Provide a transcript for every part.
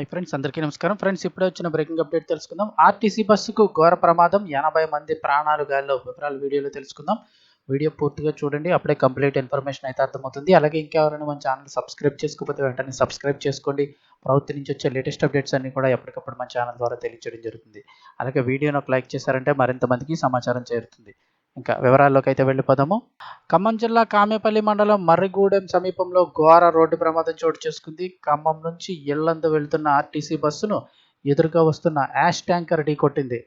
Hi friends అందరికీ నమస్కారం. Friends ఇప్పుడే వచ్చిన బ్రేకింగ్ అప్డేట్ తెలుసుకుందాం. ఆర్టీసీ బస్సుకు ఘోర ప్రమాదం. ఎనభై మంది ప్రాణాలు గాల్లో వివరాలు వీడియోలో తెలుసుకుందాం. వీడియో పూర్తిగా చూడండి. అప్పుడే కంప్లీట్ ఇన్ఫర్మేషన్ అయితే అర్థమవుతుంది. అలాగే ఇంకెవరైనా మన ఛానల్ సబ్స్క్రైబ్ చేసుకోకపోతే వెంటనే సబ్స్క్రైబ్ చేసుకోండి. ప్రభుత్వం నుంచి వచ్చే లేటెస్ట్ అప్డేట్స్ అన్ని కూడా ఎప్పటికప్పుడు మన ఛానల్ ద్వారా తెలియజేయడం జరుగుతుంది. అలాగే వీడియోను ఒక లైక్ చేశారంటే మరింత మందికి సమాచారం చేరుతుంది. ఇంకా వివరాల్లోకి అయితే వెళ్ళిపోదాము. ఖమ్మం జిల్లా కామేపల్లి మండలం మర్రిగూడెం సమీపంలో ఘోర రోడ్డు ప్రమాదం చోటు చేసుకుంది. ఖమ్మం నుంచి ఇళ్ళందు వెళ్తున్న ఆర్టీసీ బస్సును ఎదురుగా వస్తున్న యాష్ ట్యాంకర్ ఢీకొట్టింది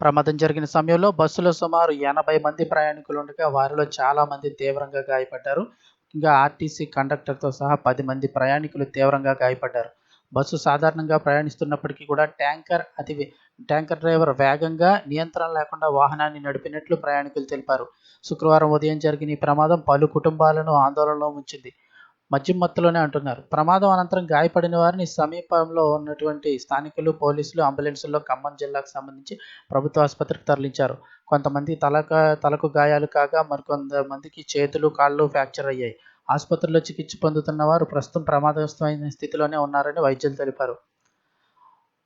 ప్రమాదం జరిగిన సమయంలో బస్సులో సుమారు ఎనభై మంది ప్రయాణికులు ఉండగా వారిలో చాలామంది తీవ్రంగా గాయపడ్డారు. ఇంకా ఆర్టీసీ కండక్టర్తో సహా పది మంది ప్రయాణికులు తీవ్రంగా గాయపడ్డారు. బస్సు సాధారణంగా ప్రయాణిస్తున్నప్పటికీ కూడా ట్యాంకర్ అతి ట్యాంకర్ డ్రైవర్ వేగంగా నియంత్రణ లేకుండా వాహనాన్ని నడిపినట్లు ప్రయాణికులు తెలిపారు. శుక్రవారం ఉదయం జరిగిన ఈ ప్రమాదం పలు కుటుంబాలను ఆందోళనలో ఉంచింది మద్యం మత్తులోనే అంటున్నారు. ప్రమాదం అనంతరం గాయపడిన వారిని సమీపంలో ఉన్నటువంటి స్థానికులు పోలీసులు అంబులెన్సుల్లో ఖమ్మం జిల్లాకు సంబంధించి ప్రభుత్వ ఆసుపత్రికి తరలించారు. కొంతమంది తలక తలకు గాయాలు కాగా మరికొంతమందికి చేతులు కాళ్ళు ఫ్రాక్చర్ అయ్యాయి. ఆసుపత్రిలో చికిత్స పొందుతున్న వారు ప్రస్తుతం ప్రమాదవస్తమైన స్థితిలోనే ఉన్నారని వైద్యులు తెలిపారు.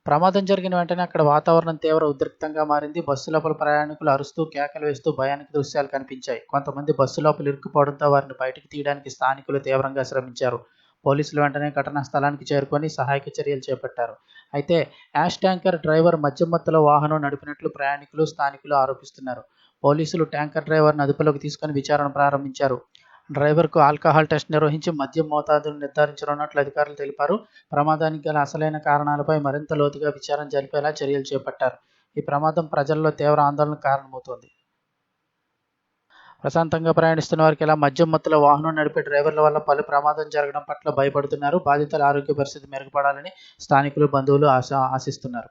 ప్రమాదం జరిగిన వెంటనే అక్కడ వాతావరణం తీవ్ర ఉద్రిక్తంగా మారింది. బస్సు లోపల ప్రయాణికులు అరుస్తూ కేకలు వేస్తూ భయానికి దృశ్యాలు కనిపించాయి. కొంతమంది బస్సు లోపల ఇరుక్కుపోవడంతో వారిని బయటకు తీయడానికి స్థానికులు తీవ్రంగా శ్రమించారు. పోలీసులు వెంటనే ఘటనా స్థలానికి చేరుకొని సహాయక చర్యలు చేపట్టారు. అయితే యాష్ ట్యాంకర్ డ్రైవర్ మధ్యమత్తులో వాహనం నడిపినట్లు ప్రయాణికులు స్థానికులు ఆరోపిస్తున్నారు. పోలీసులు ట్యాంకర్ డ్రైవర్ను అదుపులోకి తీసుకొని విచారణ ప్రారంభించారు. డ్రైవర్కు ఆల్కహాల్ టెస్ట్ నిర్వహించి మద్యం మోతాదును నిర్ధారించనున్నట్లు అధికారులు తెలిపారు. ప్రమాదానికి గల అసలైన కారణాలపై మరింత లోతుగా విచారణ జరిపేలా చర్యలు చేపట్టారు. ఈ ప్రమాదం ప్రజల్లో తీవ్ర ఆందోళనకు కారణమవుతోంది. ప్రశాంతంగా ప్రయాణిస్తున్న వారికి ఇలా మద్యం మత్తులో వాహనం నడిపే డ్రైవర్ల వల్ల పలు ప్రమాదం జరగడం పట్ల భయపడుతున్నారు. బాధితుల ఆరోగ్య పరిస్థితి మెరుగుపడాలని స్థానికులు బంధువులు ఆశ ఆశిస్తున్నారు.